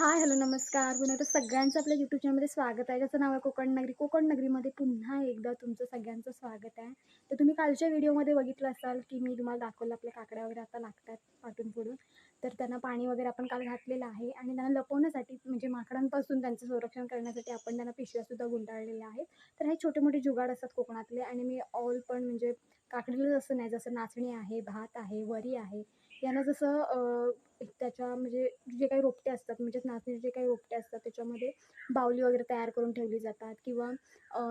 Hi hello नमस्कार. पुन्हा एकदा सगळ्यांचं आपल्या यूट्यूब चॅनलमध्ये स्वागत आहे. ज्याचं नाव आहे कोकण नगरी. कोकण नगरीमध्ये पुन्हा एकदा तुमचं सगळ्यांचं स्वागत आहे. तर तुम्ही कालच्या व्हिडिओमध्ये बघितलं असाल की मी तुम्हाला दाखवलं आपल्या काकड्या वगैरे आता लागतात पाठून पुढून तर त्यांना पाणी वगैरे आपण काल घातलेलं आहे आणि त्यांना लपवण्यासाठी म्हणजे माकडांपासून त्यांचं संरक्षण करण्यासाठी आपण त्यांना पिशव्यासुद्धा गुंडाळलेल्या आहेत. तर हे छोटे मोठे जुगाड असतात कोकणातले आणि मी ऑल पण म्हणजे काकडीला असं नाही जसं नाचणी आहे भात आहे वरी आहे यांना जसं त्याच्या म्हणजे जे काही रोपटे असतात म्हणजेच नाचणीचे जे काही रोपटे असतात त्याच्यामध्ये बाहुली वगैरे तयार करून ठेवली जातात किंवा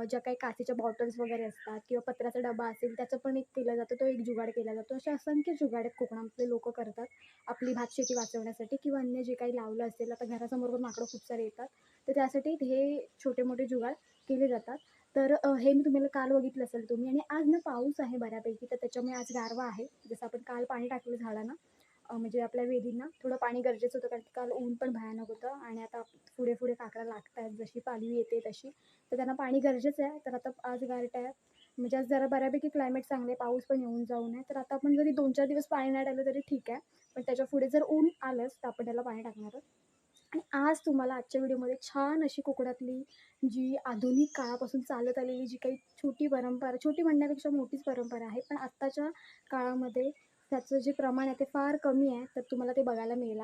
ज्या काही काचेच्या बॉटल्स वगैरे असतात किंवा पत्र्याचा डबा असेल त्याचं पण एक केलं जातं तो एक जुगाड केला जातो. असे असंख्य जुगाड आहेत कोकणातले लोक करतात आपली भातशेती वाचवण्यासाठी किंवा अन्य जे काही लावलं असेल आता घरासमोर पण माकडं खूप सारे येतात तर त्यासाठी हे छोटे मोठे जुगाड केले जातात. तर हे मी तुम्हाला काल बघितलं असेल तुम्ही. आणि आज ना पाऊस आहे बऱ्यापैकी तर त्याच्यामुळे आज गारवा आहे. जसं आपण काल पाणी टाकलं झाडांना म्हणजे आपल्या वेलींना थोडं पाणी गरजेचं होतं कारण की काल ऊन पण भयानक होतं. आणि आता पुढे पुढे काकडा लागत आहेत जशी पालवी येते तशी. तर त्यांना पाणी गरजेचं आहे. तर आता आज गारट आहे. म्हणजे आज जरा बऱ्यापैकी क्लायमेट चांगले पाऊस पण येऊन जाऊ नये तर आता आपण जरी दोन चार दिवस पाणी नाही टाकलं तरी ठीक आहे. पण त्याच्या पुढे जर ऊन आलंच तर आपण त्याला पाणी टाकणार आहोत. आणि आज तुम्हाला आजच्या व्हिडिओमध्ये छान अशी कोकणातली जी आधुनिक काळापासून चालत आलेली जी काही छोटी परंपरा छोटी म्हणण्यापेक्षा मोठीच परंपरा आहे पण आत्ताच्या काळामध्ये त्याचं जे प्रमाण आहे ते फार कमी आहे तर तुम्हाला ते बघायला मिळेल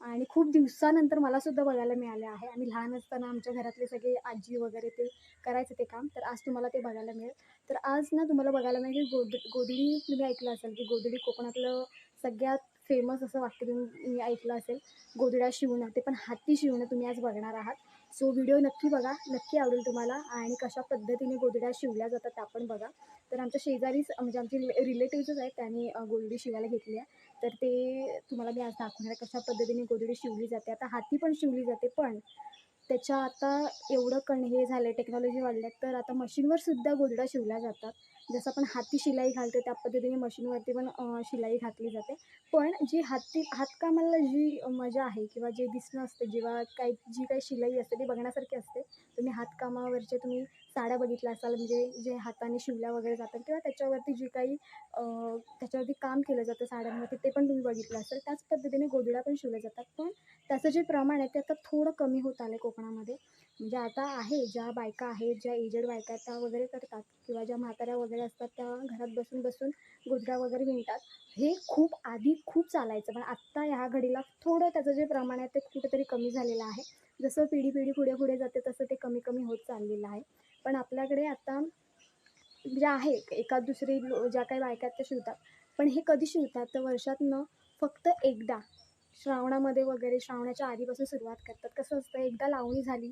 आणि खूप दिवसानंतर मलासुद्धा बघायला मिळालं आहे. आम्ही लहान असताना आमच्या घरातले सगळे आजी वगैरे ते करायचं ते काम तर आज तुम्हाला ते बघायला मिळेल. तर आज ना तुम्हाला बघायला मिळेल की गोद गोधडी तुम्ही ऐकलं असेल की गोधडी कोकणातलं सगळ्यात फेमस असं वाक्य तुम्ही ऐकलं असेल गोधड्या शिवणं ते पण हाती शिवणं तुम्ही आज बघणार आहात. सो व्हिडिओ नक्की बघा नक्की आवडेल तुम्हाला आणि कशा पद्धतीने गोधड्या शिवल्या जातात त्या पण बघा. तर आमच्या शेजारीच म्हणजे आमचे रिलेटिव्हजच आहेत त्यांनी गोधडी शिवायला घेतली आहे. तर ते तुम्हाला मी आज दाखवणार कशा पद्धतीने गोधडी शिवली जाते. आता हाती पण शिवली जाते पण त्याच्या आता एवढं कण हे झालं आहे टेक्नॉलॉजी वाढल्यात तर आता मशीनवर सुद्धा गोधड्या शिवल्या जातात. जसं आपण हाती शिलाई घालतो त्या पद्धतीने मशीनवरती पण शिलाई घातली जाते. पण जी हाती हातकामाला जी मजा आहे किंवा जे दिसणं असते जेव्हा काही जी काही शिलाई असते ती बघण्यासारखी असते तुम्ही हातकामावरचे तुम्ही साड्या बघितल्या असाल म्हणजे जे हाताने शिवल्या वगैरे जातात किंवा त्याच्यावरती जी काही त्याच्यावरती काम केलं जातं साड्यांवरती ते पण तुम्ही बघितलं असेल. त्याच पद्धतीने गोधड्या पण शिवल्या जातात. पण त्याचं जे प्रमाण आहे ते आता थोडं कमी होत आलं आहे कोकणामध्ये. म्हणजे आता आहे ज्या बायका आहेत ज्या एजेड बायका आहेत त्या वगैरे करतात किंवा ज्या म्हाताऱ्या वगैरे असतात त्या घरात बसून बसून गोधड्या वगैरे विणतात. हे खूप आधी खूप चालायचं पण आत्ता ह्या घडीला थोडं त्याचं जे प्रमाण आहे ते कुठेतरी कमी झालेलं आहे. जसं पिढी पिढी पुढे पुढे जाते तसं ते कमी कमी होत चाललेलं आहे. पण आपल्याकडे आता ज्या आहे एका दुसरी ज्या काही बायका आहेत त्या शिवतात. पण हे कधी शिवतात? तर वर्षातनं फक्त एकदा. श्रावणामध्ये वगैरे श्रावणाच्या आधीपासून सुरुवात करतात. कसं असतं? एकदा लावणी झाली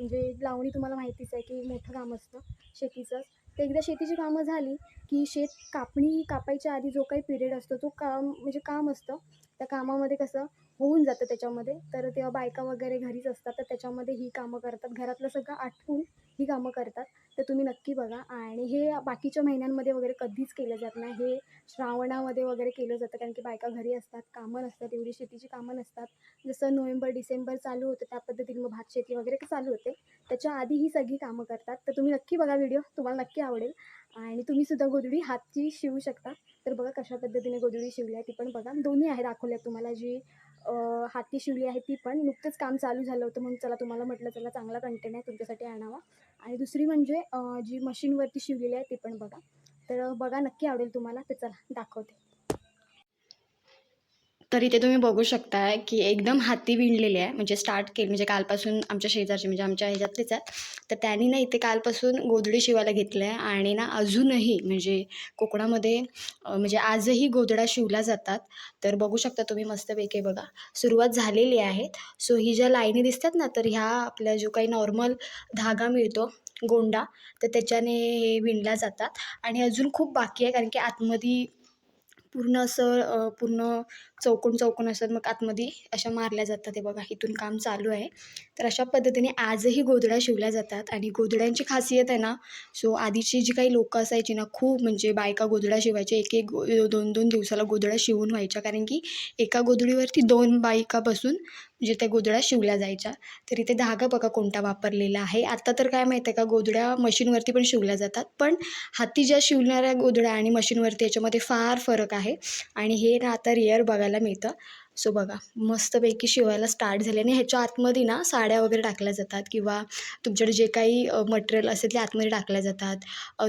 म्हणजे लावणी तुम्हाला माहितीच आहे की मोठं काम असतं शेतीचंच. तर एकदा शेतीची कामं झाली की शेत कापणी कापायच्या आधी जो काही पिरियड असतो तो काम म्हणजे काम असतं. त्या कामामध्ये कसं होऊन जातं त्याच्यामध्ये. तर तेव्हा बायका वगैरे घरीच असतात तर त्याच्यामध्ये ही कामं करतात. घरातलं सगळं आटपून ही कामं करतात. तर तुम्ही नक्की बघा. आणि हे बाकीच्या महिन्यांमध्ये वगैरे कधीच केलं जात नाही. हे श्रावणामध्ये वगैरे केलं जातं. कारण की बायका घरी असतात कामं नसतात एवढी शेतीची कामं नसतात. जसं नोव्हेंबर डिसेंबर चालू होतं त्या पद्धतीने मग भात शेती वगैरे चालू होते. त्याच्या आधी ही सगळी कामं करतात. तर तुम्ही नक्की बघा व्हिडिओ. तुम्हाला नक्की आवडेल. आणि तुम्हीसुद्धा गोधडी हातची शिवू शकता. तर बघा कशा पद्धतीने गोधडी शिवली आहे ती पण बघा. दोन्ही आहे दाखवल्या तुम्हाला जी हाती शिवली आहे ती पण. नुकतंच काम चालू झालं होतं म्हणून चला तुम्हाला म्हटलं चला चांगला कंटेंट आहे तुमच्यासाठी आणावा. आणि दुसरी म्हणजे जी मशीनवरती शिवलेली आहे ती पण बघा. तर बघा नक्की आवडेल तुम्हाला. तर चला दाखवते. तर इथे तुम्ही बघू शकता की एकदम हाती विणलेली आहे. म्हणजे स्टार्ट केली म्हणजे कालपासून आमच्या शेजारचे म्हणजे आमच्या ह्याच्यातलेच आहे तर त्यांनी ना इथे कालपासून गोधडी शिवायला घेतलं आहे आणि ना अजूनही म्हणजे कोकणामध्ये म्हणजे आजही गोधडा शिवल्या जातात. तर बघू शकता तुम्ही मस्तपैकी बघा. सुरुवात झालेली आहे. सो ही ज्या लाईनी दिसतात ना तर ह्या आपल्या जो काही नॉर्मल धागा मिळतो गोंडा तर त्याच्याने हे विणल्या जातात. आणि अजून खूप बाकी आहे कारण की आतमध्ये पूर्ण असं पूर्ण चौकोन चौकोन असतात मग आतमध्ये अशा मारल्या जातात. हे बघा इथून काम चालू आहे. तर अशा पद्धतीने आजही गोधड्या शिवल्या जातात आणि गोधड्यांची खासियत आहे ना सो आधीची जी काही लोकं असायची ना खूप म्हणजे बायका गोधड्या शिवायच्या एक एक दोन दोन दिवसाला गोधड्या शिवून व्हायच्या. कारण की एका गोधडीवरती दोन बायका बसून म्हणजे त्या गोधड्या शिवल्या जायच्या. तर इथे धागा बघा कोणता वापरलेला आहे. आत्ता तर काय माहिती आहे का गोधड्या मशीनवरती पण शिवल्या जातात. पण हाती ज्या शिवणाऱ्या गोधड्या आणि मशीनवरती याच्यामध्ये फार फरक आहे. आणि हे ना आता रिअर बघायला मिळतं. सो बघा मस्तपैकी शिवायला स्टार्ट झाले. आणि ह्याच्या आतमध्ये ना साड्या वगैरे टाकल्या जातात किंवा तुमच्याकडे जे काही मटेरियल असेल ते आतमध्ये टाकल्या जातात.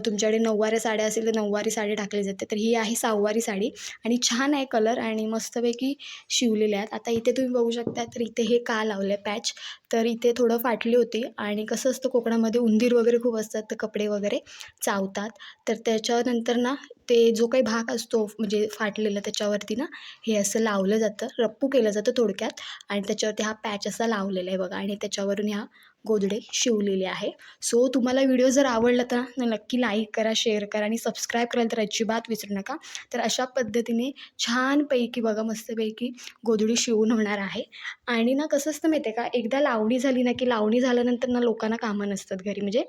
तुमच्याकडे नऊवाऱ्या साड्या असेल तर नऊवारी साडी टाकली जाते. तर ही आहे सहावारी साडी. आणि छान आहे कलर आणि मस्तपैकी शिवलेल्या आहेत. आता इथे तुम्ही बघू शकता तर इथे हे का लावलं आहे पॅच तर इथे थोडं फाटली होती आणि कसं असतं कोकणामध्ये उंदीर वगैरे खूप असतात तर कपडे वगैरे चावतात. तर त्याच्यानंतर ना ते जो काही भाग असतो म्हणजे फाटलेला त्याच्यावरती ना हे असं लावलं जातं रप्पू केलं जातं थोडक्यात आणि त्याच्यावरती हा पॅच असा लावलेला आहे बघा आणि त्याच्यावरून ह्या गोदडे शिवलेले आहे. सो तुम्हाला व्हिडिओ जर आवडला तर नक्की लाईक करा शेअर करा आणि सबस्क्राईब करायला तर अजिबात विसरू नका. तर अशा पद्धतीने छानपैकी बघा मस्तपैकी गोधडी शिवून होणार आहे. आणि ना कसं असतं माहिती आहे का एकदा लावणी झाली ना की लावणी झाल्यानंतर ना लोकांना कामं नसतात घरी. म्हणजे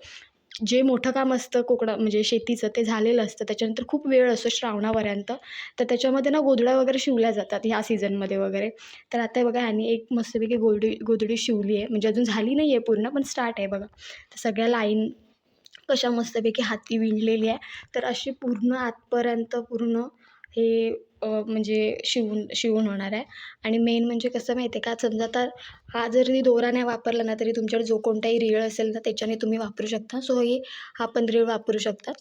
जे मोठं काम असतं कोकणा म्हणजे शेतीचं ते झालेलं असतं त्याच्यानंतर खूप वेळ असतो श्रावणापर्यंत. तर त्याच्यामध्ये ना गोधड्या वगैरे शिवल्या जातात ह्या सीझनमध्ये वगैरे. तर आता बघा ह्यांनी एक मस्तपैकी गोधडी गोधडी शिवली आहे. म्हणजे अजून झाली नाही आहे पूर्ण पण स्टार्ट आहे बघा. तर सगळ्या लाईन कशा मस्तपैकी हाती विणलेली आहे तर अशी पूर्ण आतपर्यंत पूर्ण हे म्हणजे शिवून शिवून होणार आहे. आणि मेन म्हणजे कसं माहिती आहे का? समजा तर हा जरी दोरा नाही वापरला ना तरी तुमच्याकडे जो कोणताही रीळ असेल ना त्याच्याने तुम्ही वापरू शकता. सो हे हा पण रीळ वापरू शकतात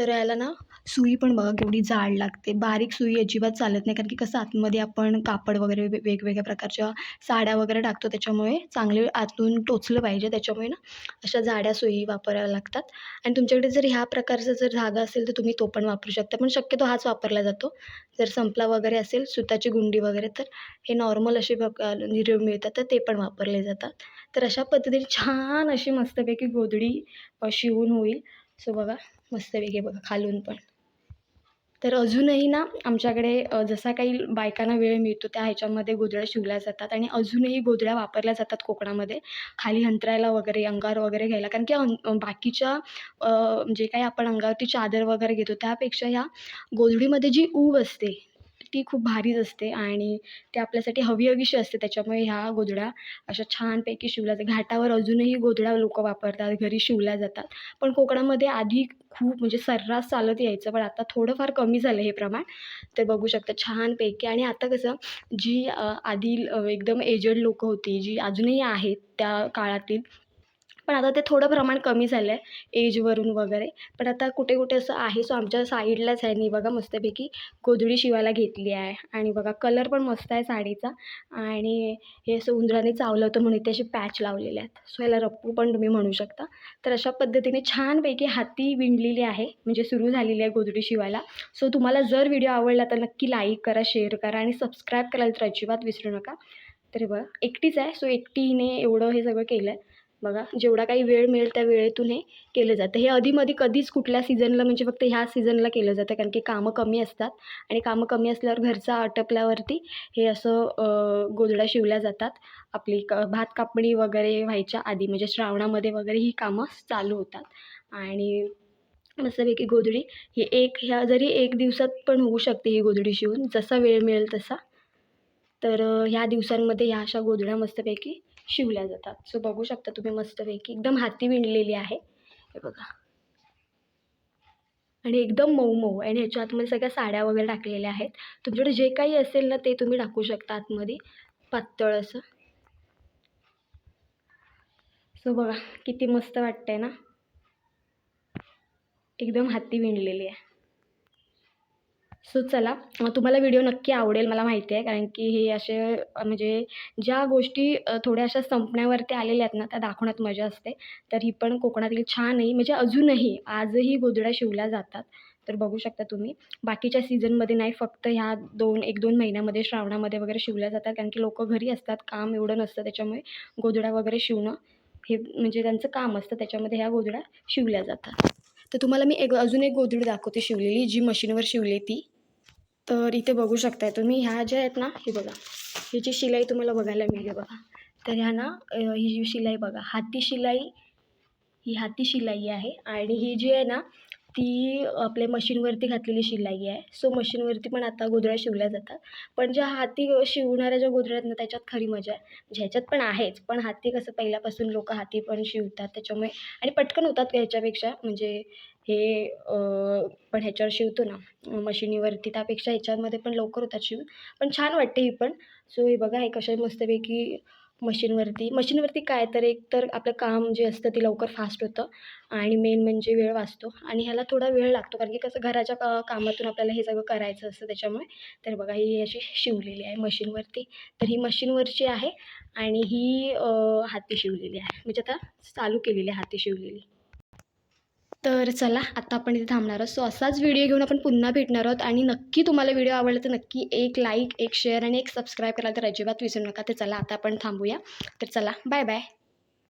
तर याला ना सुई पण बघा केवढी जाड लागते. बारीक सुई अजिबात चालत नाही कारण की कसं आतमध्ये आपण कापड वगैरे वेगवेगळ्या प्रकारच्या साड्या वगैरे टाकतो त्याच्यामुळे चांगले आतून टोचलं पाहिजे त्याच्यामुळे ना अशा जाड्या सुई वापराव्या लागतात. आणि तुमच्याकडे जर ह्या प्रकारचा जर धागा असेल तर तुम्ही तो पण वापरू शकता. पण शक्यतो हाच वापरला जातो. जर संपला वगैरे असेल सुताची गुंडी वगैरे तर हे नॉर्मल असे प्रकार निरळ मिळतात तर ते पण वापरले जातात. तर अशा पद्धतीने छान अशी मस्तपैकी गोधडी शिवून होईल. सो बघा. मस्तपैकी बघा खालून पण. तर अजूनही ना आमच्याकडे जसा काही बायकांना वेळ मिळतो त्या ह्याच्यामध्ये गोधड्या शिवल्या जातात आणि अजूनही गोधड्या वापरल्या जातात कोकणामध्ये. खाली अंतरायला वगैरे अंगार वगैरे घ्यायला. कारण की अं बाकीच्या जे काही आपण अंगावरती चादर वगैरे घेतो त्यापेक्षा ह्या गोधडीमध्ये जी ऊब असते ती खूप भारीच असते आणि ती आपल्यासाठी हवी हवीशी असते. त्याच्यामुळे ह्या गोधड्या अशा छानपैकी शिवल्या जातात. घाटावर अजूनही गोधड्या लोक वापरतात घरी शिवल्या जातात. पण कोकणामध्ये आधी खूप म्हणजे सर्रास चालत यायचं पण आता थोडंफार कमी झालं हे प्रमाण. तर बघू शकता छानपैकी. आणि आता कसं जी आधी एकदम एजड लोकं होती जी अजूनही आहेत त्या काळातील पण आता ते थोडं प्रमाण कमी झालं आहे एजवरून वगैरे. पण आता कुठे कुठे असं आहे सो आमच्या साईडलाच आहे. मी बघा मस्तपैकी गोधडी शिवायला घेतली आहे. आणि बघा कलर पण मस्त आहे साडीचा. आणि हे असं उंदराने चावलं होतं म्हणून इथे असे पॅच लावलेले आहेत. सो याला रप्पू पण तुम्ही म्हणू शकता. तर अशा पद्धतीने छानपैकी हाती विणलेली आहे. म्हणजे सुरू झालेली आहे गोधडी शिवायला. सो तुम्हाला जर व्हिडिओ आवडला तर नक्की लाईक करा शेअर करा आणि सबस्क्राईब करायला तर अजिबात विसरू नका. तरी बघा एकटीच आहे. सो एकटीने एवढं हे सगळं केलं आहे बघा जेवढा काही वेळ मिळेल त्या वेळेतून हे केलं जातं. हे आधीमध्ये कधीच कुठल्या सीझनला म्हणजे फक्त ह्या सीझनला केलं जातं कारण की कामं कमी असतात आणि कामं कमी असल्यावर घरचा आटपल्यावरती हे असं अ, गोधड्या शिवल्या जातात. आपली क भात कापणी वगैरे व्हायच्या आधी म्हणजे श्रावणामध्ये वगैरे ही कामं चालू होतात. आणि मस्तपैकी गोधडी ही एक ह्या जरी एक दिवसात पण होऊ शकते ही गोधडी शिवून जसा वेळ मिळेल तसा. तर ह्या दिवसांमध्ये ह्या अशा गोधड्या मस्तपैकी शिवल्या जातात. सो बघू शकता तुम्ही मस्तपैकी एकदम हाती विणलेली आहे. हे बघा. आणि एकदम मऊ मऊ आणि ह्याच्या आतमध्ये सगळ्या साड्या वगैरे टाकलेल्या आहेत. तुमच्याकडे जे काही असेल ना ते तुम्ही टाकू शकता आतमध्ये. पातळ असं. सो बघा किती मस्त वाटतंय ना? एकदम हाती विणलेली आहे. सो चला तुम्हाला व्हिडिओ नक्की आवडेल मला माहिती आहे कारण की हे असे म्हणजे ज्या गोष्टी थोड्या अशा संपण्यावरती आलेल्या आहेत ना त्या दाखवण्यात मजा असते. तर ही पण कोकणातील छानही म्हणजे अजूनही आजही गोधड्या शिवल्या जातात. तर बघू शकता तुम्ही. बाकीच्या सीझनमध्ये नाही फक्त ह्या दोन एक दोन महिन्यामध्ये श्रावणामध्ये वगैरे शिवल्या जातात कारण की लोकं घरी असतात काम एवढं नसतं त्याच्यामुळे गोधड्या वगैरे शिवणं हे म्हणजे त्यांचं काम असतं त्याच्यामध्ये ह्या गोधड्या शिवल्या जातात. तर तुम्हाला मी एक अजून एक गोधडी दाखवते शिवलेली जी मशीनवर शिवली ती. तर इथे बघू शकताय तुम्ही ह्या ज्या आहेत ना हे बघा. ह्याची शिलाई तुम्हाला बघायला मिळते बघा. तर ह्या ना ही जी शिलाई बघा हाती शिलाई ही हाती शिलाई आहे. आणि ही जी आहे ना ती आपल्या मशीनवरती घातलेली शिलाई आहे. सो मशीनवरती पण आता गोधड्या शिवल्या जातात. पण ज्या हाती शिवणाऱ्या ज्या गोधड्या आहेत ना त्याच्यात खरी मजा आहे. म्हणजे ह्याच्यात पण आहेच. पण हाती कसं पहिल्यापासून लोक हाती पण शिवतात त्याच्यामुळे. आणि पटकन होतात ह्याच्यापेक्षा. म्हणजे हे पण ह्याच्यावर शिवतो ना मशिनीवरती. त्यापेक्षा ह्याच्यामध्ये पण लवकर होतात शिवून. पण छान वाटते ही पण. सो हे बघा हे कशा मस्तपैकी मशीनवरती मशीनवरती काय तर एक तर आपलं काम जे असतं ते लवकर फास्ट होतं आणि मेन म्हणजे वेळ वाचतो. आणि ह्याला थोडा वेळ लागतो कारण की कसं घराच्या का कामातून आपल्याला हे सगळं करायचं असतं त्याच्यामुळे. तर बघा ही अशी शिवलेली आहे मशीनवरती. तर ही मशीनवरची आहे आणि ही हाती शिवलेली आहे. म्हणजे आता चालू केलेली आहे हाती शिवलेली. तर चला आता आपण इथे थांबणार आहोत. सो असाच व्हिडिओ घेऊन आपण पुन्हा भेटणार आहोत. आणि नक्की तुम्हाला व्हिडिओ आवडला तर नक्की एक लाईक एक शेअर आणि एक सबस्क्राईब करायला तर अजिबात विसरू नका. तर चला आता आपण थांबूया. तर चला बाय बाय